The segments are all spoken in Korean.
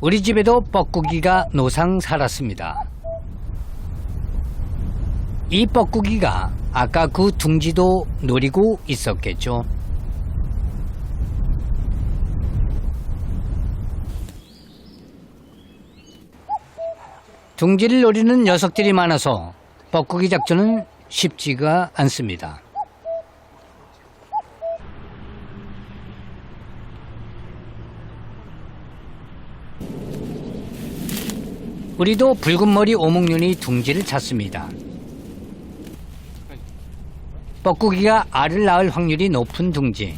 우리 집에도 뻐꾸기가 노상 살았습니다. 이 뻐꾸기가 아까 그 둥지도 노리고 있었겠죠. 둥지를 노리는 녀석들이 많아서 뻐꾸기 작전은 쉽지가 않습니다. 우리도 붉은 머리 오목눈이 둥지를 찾습니다. 뻐꾸기가 알을 낳을 확률이 높은 둥지.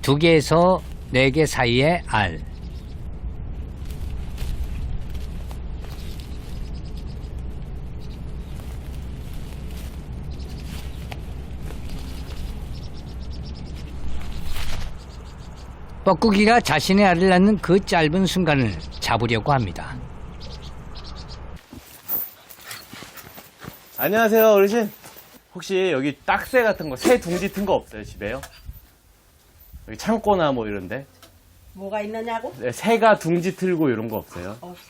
두 개에서 네 개 사이의 알. 뻐꾸기가 자신의 알을 낳는 그 짧은 순간을 잡으려고 합니다. 안녕하세요, 어르신. 혹시 여기 딱새 같은 거, 새 둥지 튼 거 없어요, 집에요? 여기 창고나 뭐 이런데? 뭐가 있느냐고? 네, 새가 둥지 틀고 이런 거 없어요? 없어.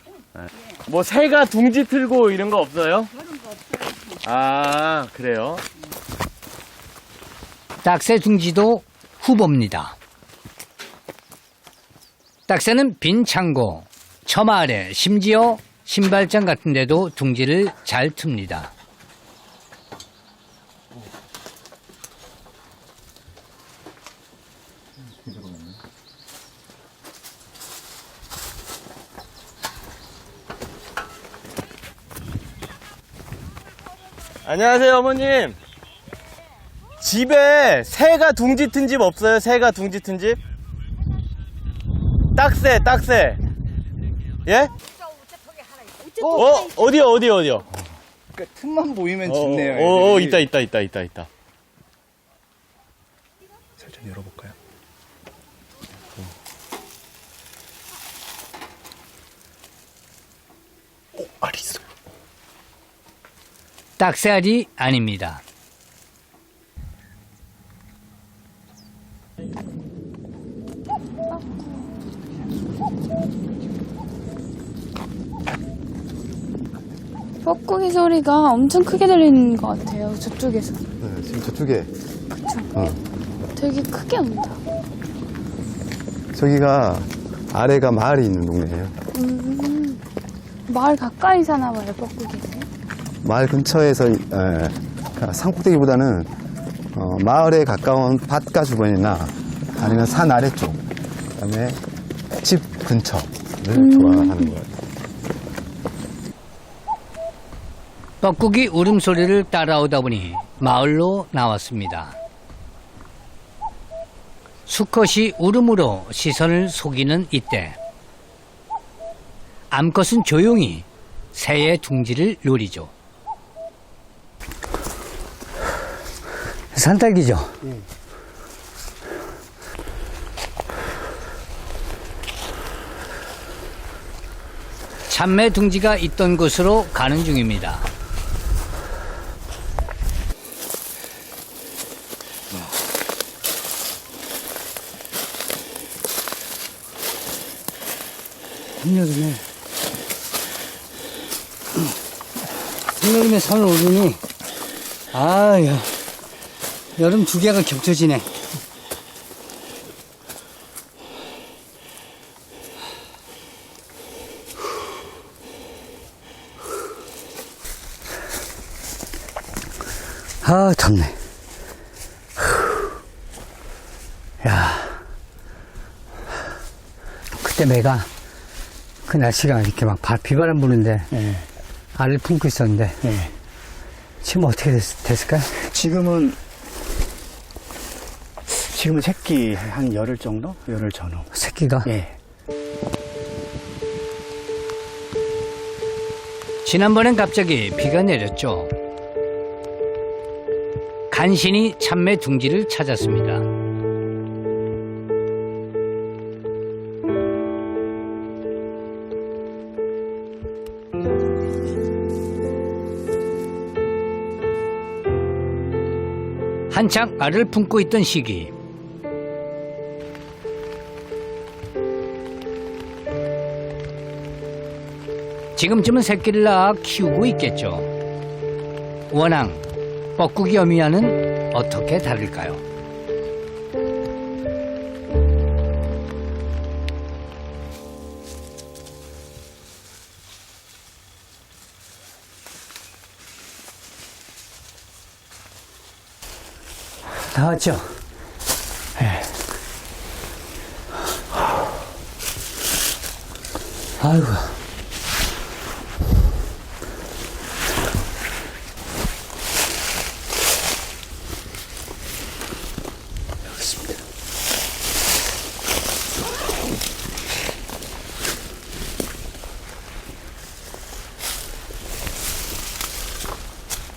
뭐 새가 둥지 틀고 이런 거 없어요? 아, 그래요? 딱새 둥지도 후보입니다. 딱새는 빈 창고, 처마 아래, 심지어 신발장 같은 데도 둥지를 잘 틉니다. 안녕하세요, 어머님. 집에 새가 둥지 튼 집 없어요? 새가 둥지 튼 집? 딱새, 딱새. 예? 어, 어디요, 어디요, 어디요? 그러니까 틈만 보이면 어, 짖네요. 어, 어, 애들이. 있다, 있다, 있다, 있다, 있다. 살짝 열어볼까요? 오, 알 있어. 딱새알이 아닙니다. 뻐꾸기 소리가 엄청 크게 들리는 것 같아요. 저쪽에서. 네, 지금 저쪽에 되게 크게 온다. 저기가 아래가 마을이 있는 동네예요. 음, 마을 가까이 사나 봐요, 뻐꾸기는. 마을 근처에서 에, 산꼭대기보다는 어, 마을에 가까운 밭가 주변이나 아니면 산 아래쪽, 그다음에 집 근처를 좋아하는 거예요. 뻐꾸기 울음소리를 따라오다 보니 마을로 나왔습니다. 수컷이 울음으로 시선을 속이는 이때 암컷은 조용히 새의 둥지를 노리죠. 산딸기죠? 참매 둥지가 있던 곳으로 가는 중입니다. 한여름에 한여름에 산을 오르니 아유 여름 두 개가 겹쳐지네. 아 덥네. 야. 그때 내가 그 날씨가 이렇게 막 바- 비바람 부는데 알을 품고 있었는데 지금 어떻게 됐, 됐을까요? 지금은 지금은 새끼 한 열흘 정도? 열흘 전후. 새끼가 예. 지난번엔 갑자기 비가 내렸죠. 간신히 참매 둥지를 찾았습니다. 한창 알을 품고 있던 시기 지금쯤은 새끼를 낳아 키우고 있겠죠. 원앙, 뻐꾸기 어미와는 어떻게 다를까요? 다 왔죠? 아이고. 여기 있습니다.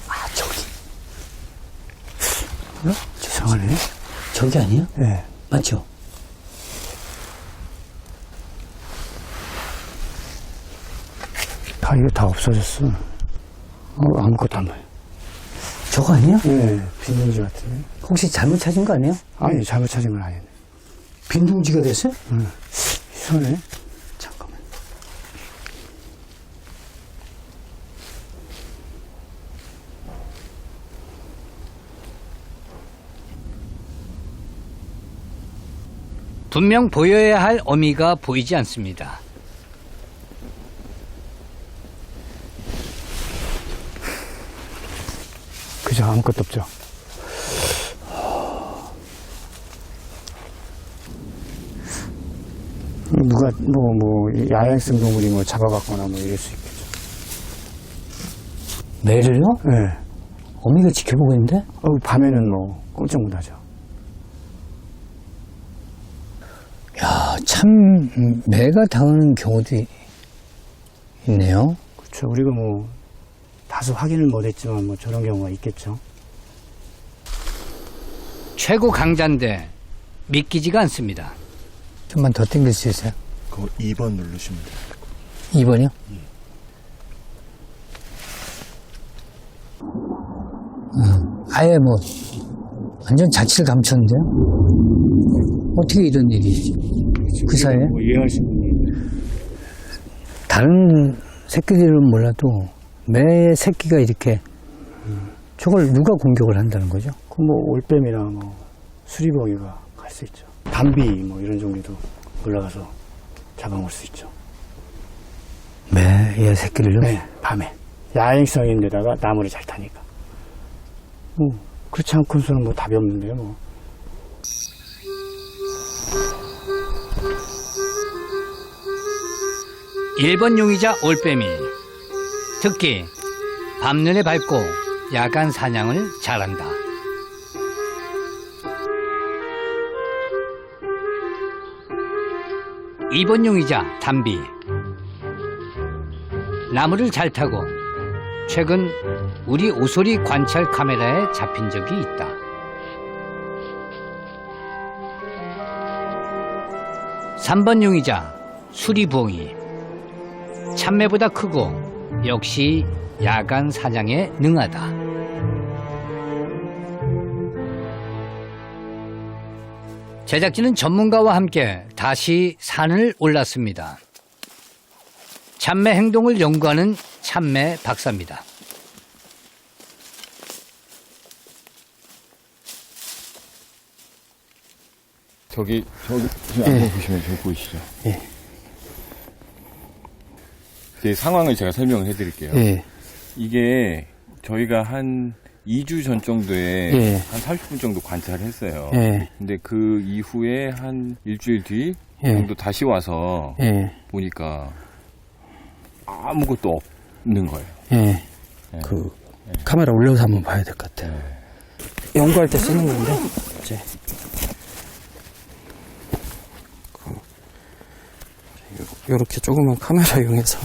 아, 저기. 어? 이상하네. 저기 아니에요? 예. 맞죠? 다, 이거 다 없어졌어. 어, 아무것도 안 보여. 저거 아니에요? 예, 빈둥지 같은데. 혹시 잘못 찾은 거 아니에요? 아니, 잘못 찾은 건 아니네. 빈둥지가 됐어요? 이상하네. 분명 보여야 할 어미가 보이지 않습니다. 그죠, 아무것도 없죠. 누가, 뭐, 뭐, 야행성 동물이 뭐 잡아갔거나 뭐 이럴 수 있겠죠. 매를요? 예. 어미가 지켜보고 있는데? 어, 밤에는 뭐, 꼼짝 못 하죠. 참, 음, 매가 당하는 경우도 이- 있네요. 그렇죠. 우리가 뭐, 다소 확인을 못 했지만 뭐 저런 경우가 있겠죠. 최고 강자인데 믿기지가 않습니다. 좀만 더 당길 수 있어요? 그거 2번 누르시면 돼요. 2번이요? 음, 아예 뭐, 완전 자취를 감췄는데요? 어떻게 이런 일이, 그 사이에? 뭐 있는. 다른 새끼들은 몰라도, 매 새끼가 이렇게, 저걸 누가 공격을 한다는 거죠? 그 뭐, 올빼미나 뭐, 수리버기가 갈 수 있죠. 담비 뭐 이런 종류도 올라가서 잡아먹을 수 있죠. 매의 새끼를요? 네, 밤에. 야행성인데다가 나무를 잘 타니까. 뭐, 그렇지 않고서는 뭐 답이 없는데요, 뭐. 일번 용의자 올빼미. 특히 밤눈에 밟고 야간 사냥을 잘한다. 이번 용의자 담비. 나무를 잘 타고 최근 우리 오소리 관찰 카메라에 잡힌 적이 있다. 삼 번 용의자 수리부엉이. 참매보다 크고 역시 야간 사냥에 능하다. 제작진은 전문가와 함께 다시 산을 올랐습니다. 참매 행동을 연구하는 참매 박사입니다. 저기, 저기, 지금 앞에 보시면 저기 보이시죠? 예. 제 상황을 제가 설명을 해드릴게요. 예. 이게 저희가 한 2주 전 정도에 예. 한 30분 정도 관찰을 했어요. 예. 근데 그 이후에 한 일주일 뒤 예. 정도 다시 와서 예. 보니까 아무것도 없는 거예요. 예. 그, 카메라 올려서 한번 봐야 될 것 같아요. 연구할 때 쓰는 건데, 이제. 이렇게 조그만 카메라 이용해서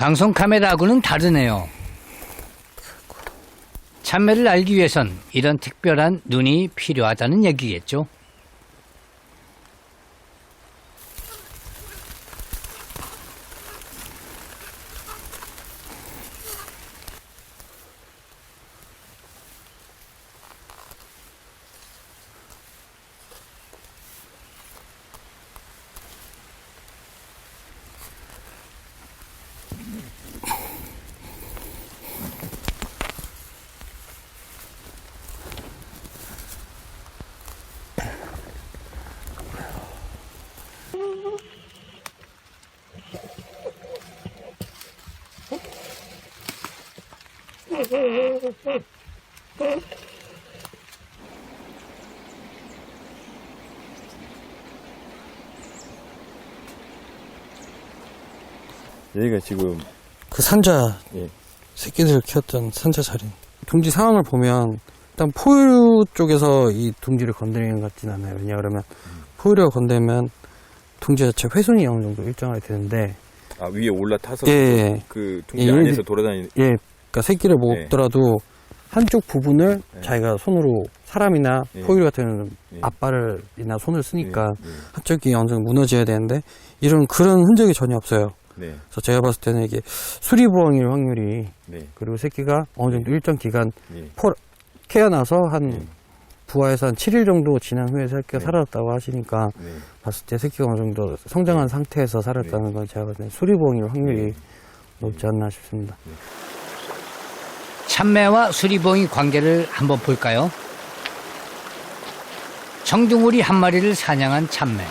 방송 카메라하고는 다르네요. 참매를 알기 위해선 이런 특별한 눈이 필요하다는 얘기겠죠. 여기가 지금 그 산자 예. 새끼들을 키웠던 산자 자리. 둥지 상황을 보면 일단 포유 쪽에서 이 둥지를 건드리는 것 같진 않아요. 왜냐 그러면 포유를 건드리면 둥지 자체 훼손이 어느 정도 일정하게 되는데 아 위에 올라타서 예, 예. 그 둥지 예, 안에서 돌아다니는 예, 그러니까 새끼를 먹더라도 한쪽 부분을 예. 자기가 손으로 사람이나 예. 포유 같은 예. 앞발을이나 손을 쓰니까. 한쪽이 어느 정도 무너져야 되는데 이런 그런 흔적이 전혀 없어요. 네, 그래서 제가 봤을 때는 이게 수리보행일 확률이 네, 그리고 새끼가 어느 정도 일정 기간 예. 태어나서 한 네. 부화해서 한 7일 정도 지난 후에 새끼가 네. 살았다고 하시니까 네. 봤을 때 새끼가 어느 정도 성장한 상태에서 살았다는 건 제가 봤을 때 수리보행일 확률이 네. 높지 않나 싶습니다. 참매와 수리봉의 관계를 한번 볼까요? 정둥우리 한 마리를 사냥한 참매.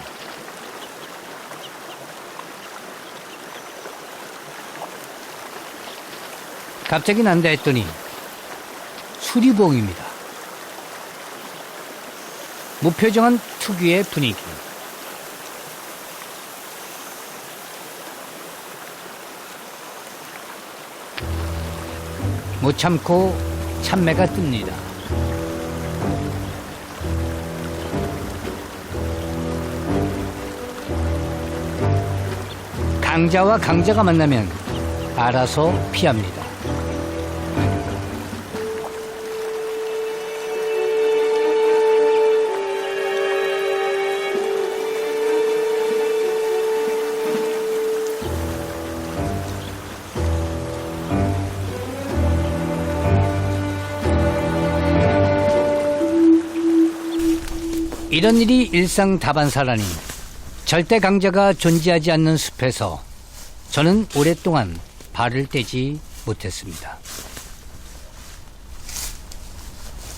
갑자기 난다 했더니 수리봉입니다. 무표정한 특유의 분위기. 못 참고 참매가 뜹니다. 강자와 강자가 만나면 알아서 피합니다. 이런 일이 일상 다반사라니 절대 강자가 존재하지 않는 숲에서 저는 오랫동안 발을 떼지 못했습니다.